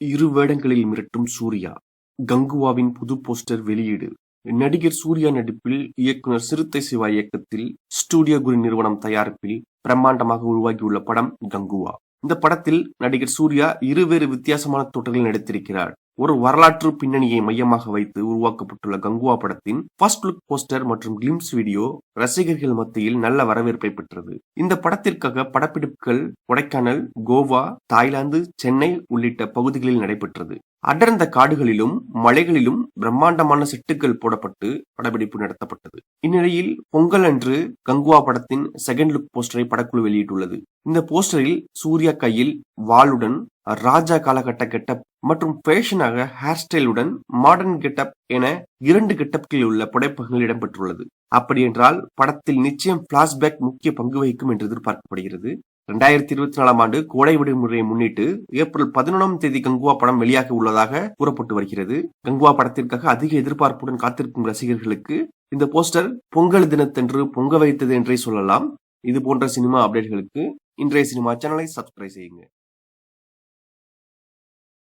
இரு வேடங்களில் மிரட்டும் சூர்யா. கங்குவாவின் புது போஸ்டர் வெளியீடு. நடிகர் சூர்யா நடிப்பில் இயக்குனர் சிறுத்தை சிவா இயக்கத்தில் ஸ்டூடியோ குரு நிறுவனம் தயாரிப்பில் பிரம்மாண்டமாக உருவாகியுள்ள படம் கங்குவா. இந்த படத்தில் நடிகர் சூர்யா இருவேறு வித்தியாசமான தோற்றங்களில் நடித்திருக்கிறார். ஒரு வரலாற்று பின்னணியை மையமாக வைத்து உருவாக்கப்பட்டுள்ள கங்குவா படத்தின் ஃபர்ஸ்ட் லுக் போஸ்டர் மற்றும் கிளிம்ஸ் வீடியோ ரசிகர்கள் மத்தியில் நல்ல வரவேற்பை பெற்றது. இந்த படத்திற்காக படப்பிடிப்புகள் கொடைக்கானல் கோவா தாய்லாந்து சென்னை உள்ளிட்ட பகுதிகளில் நடைபெற்றது. அடர்ந்த காடுகளிலும் மலைகளிலும் பிரம்மாண்டமான செட்டுகள் போடப்பட்டு படப்பிடிப்பு நடத்தப்பட்டது. இந்நிலையில் பொங்கல் அன்று கங்குவா படத்தின் செகண்ட் லுக் போஸ்டரை படக்குழு வெளியிட்டுள்ளது. இந்த போஸ்டரில் சூர்யா கையில் வாளுடன் ராஜா காலகட்ட கெட்டப் மற்றும் ஃபேஷனாக ஹேர் ஸ்டைலுடன் மாடர்ன் கெட்டப் என இரண்டு கெட்டப்களில் உள்ள புடைப்பகங்கள் இடம்பெற்றுள்ளது. அப்படியென்றால் படத்தில் நிச்சயம் பிளாஷ்பேக் முக்கிய பங்கு வகிக்கும் என்று எதிர்பார்க்கப்படுகிறது. இரண்டாயிரத்தி இருபத்தி நாலாம் ஆண்டு கோடை விடுமுறையை முன்னிட்டு ஏப்ரல் பதினொன்றாம் தேதி கங்குவா படம் வெளியாக உள்ளதாக கூறப்பட்டு வருகிறது. கங்குவா படத்திற்காக அதிக எதிர்பார்ப்புடன் காத்திருக்கும் ரசிகர்களுக்கு இந்த போஸ்டர் பொங்கல் தினத்தன்று பொங்க வைத்தது என்றே சொல்லலாம். இது போன்ற சினிமா அப்டேட்களுக்கு இன்றைய சினிமா சேனலை சப்ஸ்கிரைப் செய்யுங்க.